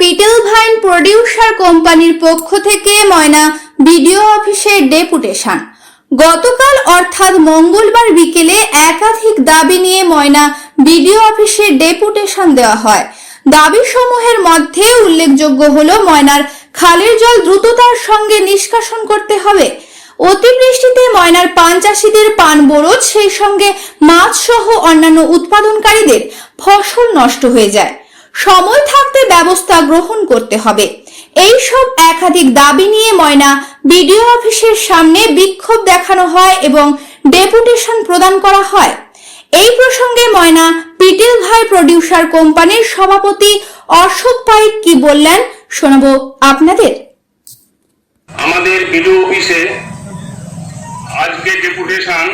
পিটেল vine producer কোম্পানির পক্ষ থেকে ময়না বিডিও অফিসে ডেপুটেশন। গতকাল অর্থাৎ মঙ্গলবার বিকেলে একাধিক দাবি নিয়ে ময়না বিডিও অফিসে ডেপুটেশন দেওয়া হয়। দাবি সমূহের মধ্যে উল্লেখযোগ্য হলো, ময়নার খালের জল দ্রুততার সঙ্গে নিষ্কাশন করতে হবে। অতিবৃষ্টিতে ময়নার পান চাষিদের পান বরজ, সেই সঙ্গে মাছ সহ অন্যান্য উৎপাদনকারীদের ফসল নষ্ট হয়ে যায়। সময় থাকতে ব্যবস্থা গ্রহণ করতে হবে। এই সব একাধিক দাবি নিয়ে ময়না বিডিও অফিসের সামনে বিক্ষোভ দেখানো হয় এবং ডেপুটেশন প্রদান করা হয়। এই প্রসঙ্গে ময়না পিটেল ভাই প্রডিউসার কোম্পানির সভাপতি অশোক পাইক কি বললেন শোনাবো আপনাদের। আমাদের বিডিও অফিসে আজকে ডেপুটেশন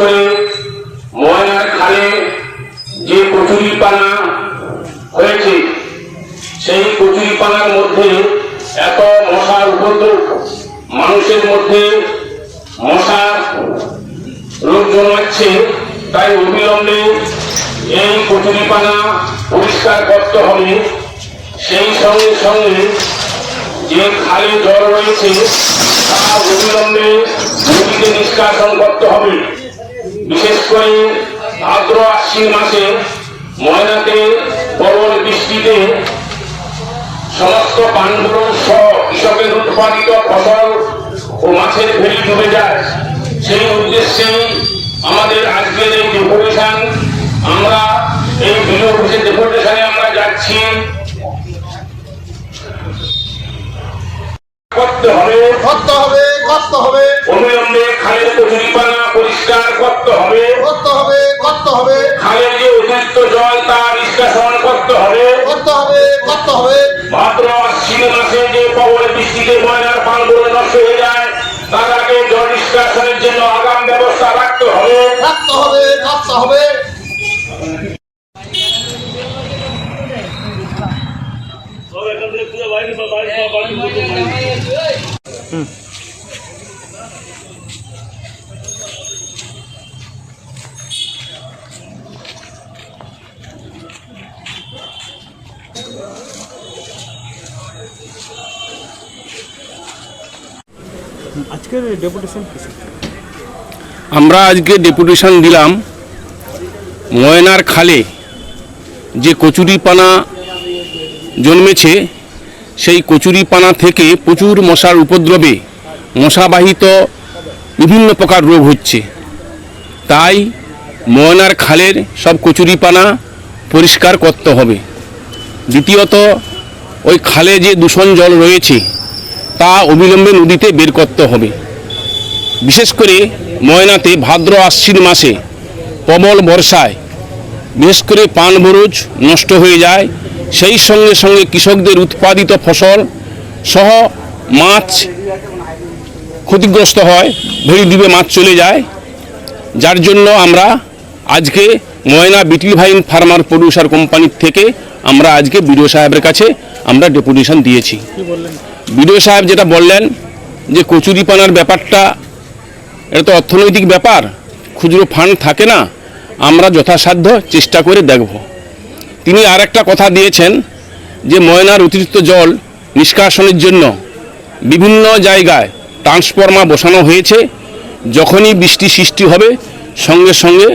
করে ময়নার খালে যে কচুরি পানা হয়েছে, সেই কচুরি পানার মধ্যে এত মশার উপদ্রব, মানুষের মধ্যে মশার রোগ জন্মাচ্ছে তাই অবিলম্বে এই কচুরিপানা পরিষ্কার করতে হবে। সেই সঙ্গে সঙ্গে যে খালে জল রয়েছে, তা অবিলম্বে নদীতে নিষ্কাশন করতে হবে। বিশেষ করে ভাদ্র আশ্বিন মাসে ময়নাতে প্রবল বৃষ্টিতে সমস্ত পানগুলো কৃষকের উৎপাদিত ফসল ও মাছের ভেলি ডুবে যায়। সেই উদ্দেশ্যেই আমাদের আজকের এই ডেপুটেশন আমরা এই বিডিও অফিসের ডেপুটেশনে আমরা যাচ্ছি। করতে হবে। করতে হবে। করতে হবে। অবিলম্বে খালের কচুরিপানা পরিষ্কার করতে হবে। করতে হবে করতে হবে। খালের যে অতিরিক্ত জল তা নিষ্কাশন করতে হবে। করতে হবে করতে হবে। ভাদ্র আশ্বিন মাসে যে প্রবল বৃষ্টিতে ময়নার পানগুলো নষ্ট হয়ে যায় তার আগে জল নিষ্কাশনের জন্য আগাম ব্যবস্থা রাখতে হবে। রাখতে হবে রাখতে হবে। আমরা আজকে ডেপুটেশন দিলাম ময়নার খালে যে কচুরিপানা জন্মেছে, সেই কচুরিপানা থেকে প্রচুর মশার উপদ্রবে মশাবাহিত বিভিন্ন প্রকার রোগ হচ্ছে। তাই ময়নার খালের সব কচুরিপানা পরিষ্কার করতে হবে। দ্বিতীয়ত, ওই খালে যে দূষণ জল রয়েছে, তা অবিলম্বে নদীতে বের করতে হবে। বিশেষ করে ময়নাতে ভাদ্র আশ্বিন মাসে প্রবল বর্ষায়, বিশেষ করে পান বরজ নষ্ট হয়ে যায়, সেই সঙ্গে সঙ্গে কৃষকদের উৎপাদিত ফসল সহ মাছ ক্ষতিগ্রস্ত হয় ভেড়ি দ্বীপে মাছ চলে যায়। যার জন্য আমরা আজকে Moyna betel vine farmer producer কোম্পানির থেকে আমরা আজকে বিডিও সাহেবের কাছে আমরা ডেপুটেশন দিয়েছি। বিডিও সাহেব যেটা বললেন যে কচুরিপানার ব্যাপারটা এটা তো অর্থনৈতিক ব্যাপার খুচরো ফান্ড থাকে না আমরা যথাসাধ্য চেষ্টা করে দেখব। তিনি আর একটা কথা দিয়েছেন যে ময়নার অতিরিক্ত জল নিষ্কাশনের জন্য বিভিন্ন জায়গায় ট্রান্সফর্মার বসানো হয়েছে, যখনই বৃষ্টি সৃষ্টি হবে, সঙ্গে সঙ্গে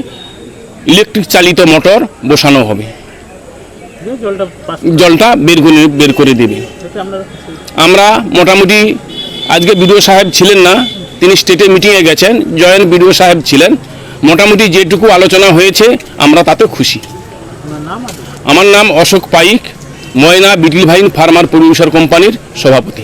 ইলেকট্রিক চালিত মোটর বসানো হবে। জলটা বের করে বের করে দেবে। আমরা মোটামুটি, আজকে বিডিও সাহেব ছিলেন না, তিনি স্টেটে মিটিংয়ে গেছেন, জয়েন্ট বিডিও সাহেব ছিলেন। মোটামুটি যেটুকু আলোচনা হয়েছে, আমরা তাতে খুশি। আমার নাম Ashok Paik, Moyna betel vine, farmer producer কোম্পানির সভাপতি।